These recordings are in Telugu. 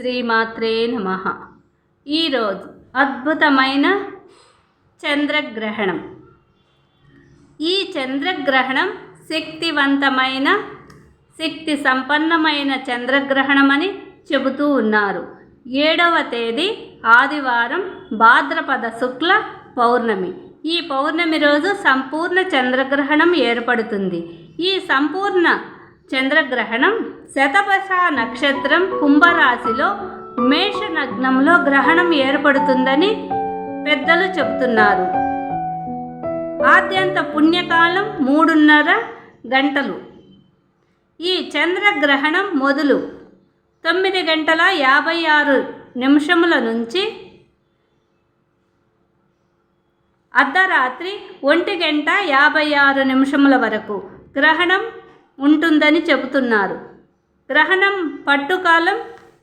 శ్రీమాత్రే నమ. ఈరోజు అద్భుతమైన చంద్రగ్రహణం. ఈ చంద్రగ్రహణం శక్తివంతమైన శక్తి సంపన్నమైన చంద్రగ్రహణమని చెబుతూ ఉన్నారు. ఏడవ తేదీ ఆదివారం భాద్రపద శుక్ల పౌర్ణమి. ఈ పౌర్ణమి రోజు సంపూర్ణ చంద్రగ్రహణం ఏర్పడుతుంది. ఈ సంపూర్ణ చంద్రగ్రహణం శతభష నక్షత్రం కుంభరాశిలో మేష నగ్నంలో గ్రహణం ఏర్పడుతుందని పెద్దలు చెబుతున్నారు. ఆద్యంత పుణ్యకాలం మూడున్నర గంటలు. ఈ చంద్రగ్రహణం మొదలు తొమ్మిది గంటల యాభై ఆరు నిమిషముల నుంచి అర్ధరాత్రి ఒంటి గంట యాభై ఆరు నిమిషముల వరకు గ్రహణం ఉంటుందని చెబుతున్నారు. గ్రహణం పట్టుకాలం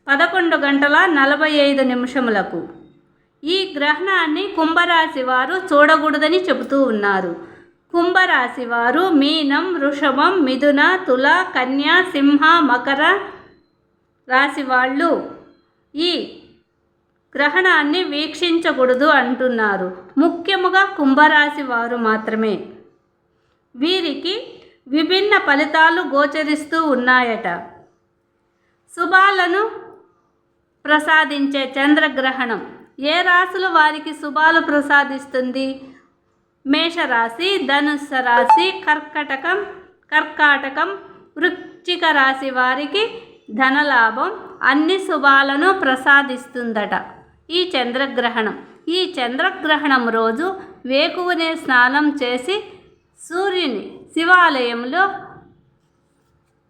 పదకొండు గంటల నలభై ఐదు నిమిషములకు. ఈ గ్రహణాన్ని కుంభరాశి వారు చూడకూడదని చెబుతూ ఉన్నారు. కుంభరాశి వారు మీనం వృషభం మిథున తుల కన్య సింహ మకర రాశి వాళ్ళు ఈ గ్రహణాన్ని వీక్షించకూడదు అంటున్నారు. ముఖ్యముగా కుంభరాశి వారు మాత్రమే. వీరికి విభిన్న ఫలితాలు గోచరిస్తూ ఉన్నాయట. శుభాలను ప్రసాదించే చంద్రగ్రహణం. ఏ రాశులు వారికి శుభాలు ప్రసాదిస్తుంది? మేషరాశి ధనుస్సు రాశి కర్కటకం కర్కాటకం వృచ్చిక రాశి వారికి ధనలాభం అన్ని శుభాలను ప్రసాదిస్తుందట. ఈ చంద్రగ్రహణం. ఈ చంద్రగ్రహణం రోజు వేకువనే స్నానం చేసి సూర్యుని శివాలయంలో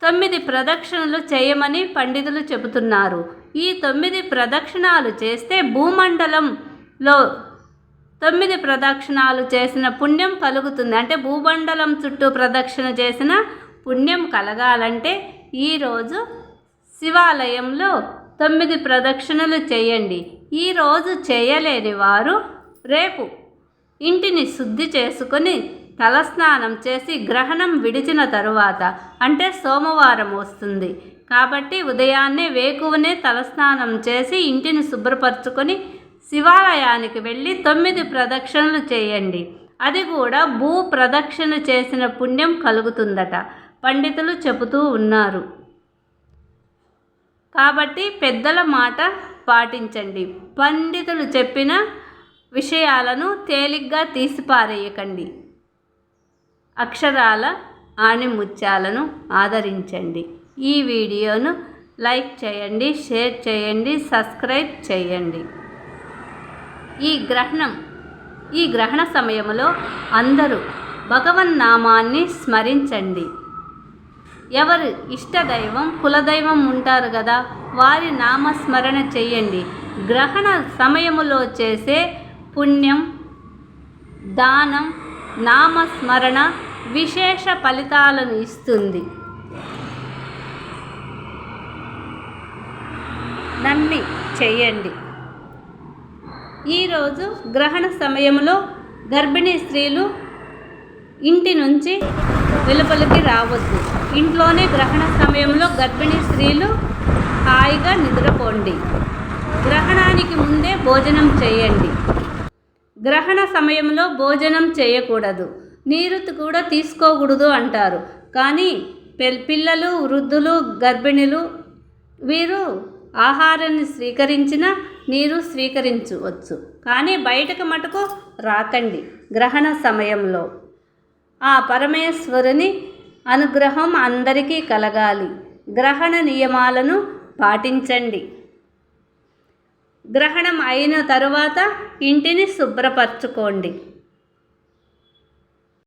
తొమ్మిది ప్రదక్షిణలు చేయమని పండితులు చెబుతున్నారు. ఈ తొమ్మిది ప్రదక్షిణాలు చేస్తే భూమండలంలో తొమ్మిది ప్రదక్షిణాలు చేసిన పుణ్యం కలుగుతుంది. అంటే భూమండలం చుట్టూ ప్రదక్షిణ చేసిన పుణ్యం కలగాలంటే ఈరోజు శివాలయంలో తొమ్మిది ప్రదక్షిణలు చేయండి. ఈరోజు చేయలేని వారు రేపు ఇంటిని శుద్ధి చేసుకొని తలస్నానం చేసి గ్రహణం విడిచిన తరువాత అంటే సోమవారం వస్తుంది. కాబట్టి ఉదయాన్నే వేకువనే తలస్నానం చేసి ఇంటిని శుభ్రపరచుకొని శివాలయానికి వెళ్ళి తొమ్మిది ప్రదక్షిణలు చేయండి. అది కూడా భూ ప్రదక్షిణ చేసిన పుణ్యం కలుగుతుందట. పండితులు చెబుతూ ఉన్నారు. కాబట్టి పెద్దల మాట పాటించండి. పండితులు చెప్పిన విషయాలను తేలిగ్గా తీసిపారేయకండి. అక్షరాల ఆణిముత్యాలను ఆదరించండి. ఈ వీడియోను లైక్ చేయండి షేర్ చేయండి సబ్స్క్రైబ్ చేయండి. ఈ గ్రహణం ఈ గ్రహణ సమయంలో అందరూ భగవన్నామాన్ని స్మరించండి. ఎవరు ఇష్టదైవం కులదైవం ఉంటారు కదా వారి నామస్మరణ చేయండి. గ్రహణ సమయములో చేసే పుణ్యం దానం నామస్మరణ విశేష ఫలితాలను ఇస్తుంది. నమ్మి చేయండి. ఈరోజు గ్రహణ సమయంలో గర్భిణీ స్త్రీలు ఇంటి నుంచి వెలుపలికి రావద్దు. ఇంట్లోనే గ్రహణ సమయంలో గర్భిణీ స్త్రీలు హాయిగా నిద్రపోండి. గ్రహణానికి ముందే భోజనం చేయండి. గ్రహణ సమయంలో భోజనం చేయకూడదు. నీరు కూడా తీసుకోకూడదు అంటారు. కానీ పిల్లలు వృద్ధులు గర్భిణులు వీరు ఆహారాన్ని స్వీకరించిన నీరు స్వీకరించవచ్చు. కానీ బయటకు మటుకు రాకండి గ్రహణ సమయంలో. ఆ పరమేశ్వరుని అనుగ్రహం అందరికీ కలగాలి. గ్రహణ నియమాలను పాటించండి. గ్రహణం అయిన తరువాత ఇంటిని శుభ్రపరచుకోండి.